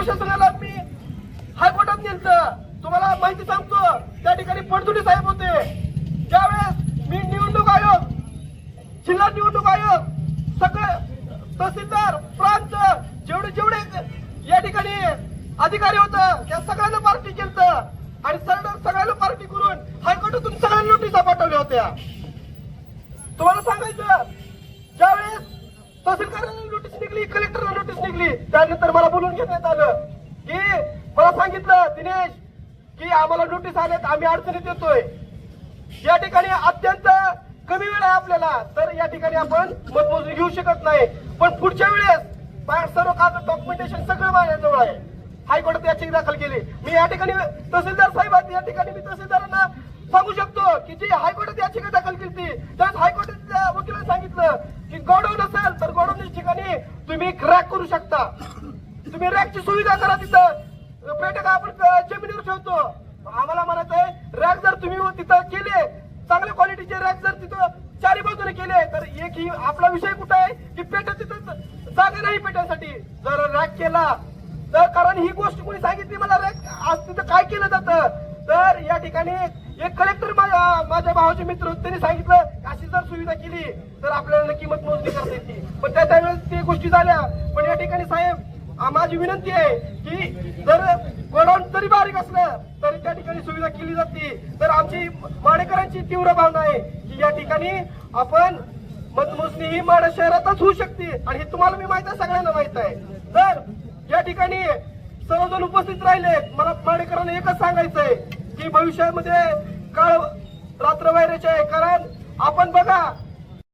प्रशासनाला मी हायकोर्टात नेलं तुम्हाला माहिती सांगतो त्या ठिकाणी पडतुडी साहेब होते. ज्यावेळेस मी निवडणूक आयोग जिल्हा निवडणूक आयोग सगळे तहसीलदार प्रांत जेवढे जेवढे या ठिकाणी अधिकारी होत त्या सगळ्यांना पार्टी केलं आणि सगळ्यांना पार्टी करून हायकोर्टातून सगळ्यांना नोटिसा पाठवल्या होत्या. तुम्हाला सांगायचं ज्यावेळेस तहसीलदारांना नोटीस निघली कलेक्टरला नोटीस निघली त्यानंतर बोलून घेण्यात आलं की मला सांगितलं दिनेश की आम्हाला नोटीस आल्यात आम्ही अडचणीत येतोय. या ठिकाणी अत्यंत कमी वेळ आहे आपल्याला. तर या ठिकाणी आपण मतमोजणी घेऊ शकत नाही. पण पुढच्या वेळेस बाहेर सर्व कागद डॉक्युमेंटेशन सगळं माझ्याजवळ आहे. हायकोर्टात याची दाखल केली. मी या ठिकाणी तहसीलदार साहेब आहेत. या ठिकाणी मी तहसीलदारांना सांगू शकतो की जी हायकोर्टात याचिका दाखल केली त्यात हायकोर्टाच्या वकिलांनी सांगितलं की गोडव असेल तर गोडाऊन ठिकाणी तुम्ही क्रॅक करू शकता. तुम्ही रॅकची सुविधा करा तिथं. पेटक आपण जमिनीवर ठेवतो. आम्हाला म्हणत आहे रॅक जर तुम्ही तिथं केले चांगल्या क्वालिटीचे रॅक जर तिथं चारी बाजूने केले तर एक ही आपला विषय कुठं आहे की पेट तिथं जागा नाही पेटासाठी. जर रॅक केला तर कारण ही गोष्ट कोणी सांगितली मला रॅक आज तिथं काय केलं जातं? तर या ठिकाणी एक कलेक्टर माझ्या माझ्या भावाचे मित्र त्यांनी सांगितलं अशी जर सुविधा केली तर आपल्याला किंमत मोजणी करता येते. पण त्या त्यावेळेस ते गोष्टी झाल्या. पण या ठिकाणी साहेब माझी विनंती आहे की जर गोडाऊन जरी बारीक असलं तरी त्या ठिकाणी सुविधा केली जाते. तर आमची माडेकरांची तीव्र भावना आहे की या ठिकाणी आपण मतमोजणी ही माड शहरातच होऊ शकते. आणि हे तुम्हाला मी माहीत आहे सगळ्यांना माहीत आहे. तर या ठिकाणी सर्वजण उपस्थित राहिले मला माडेकरांना एकच सांगायचं आहे की भविष्यामध्ये काळ रात्र वैराचे आहे. कारण आपण बघा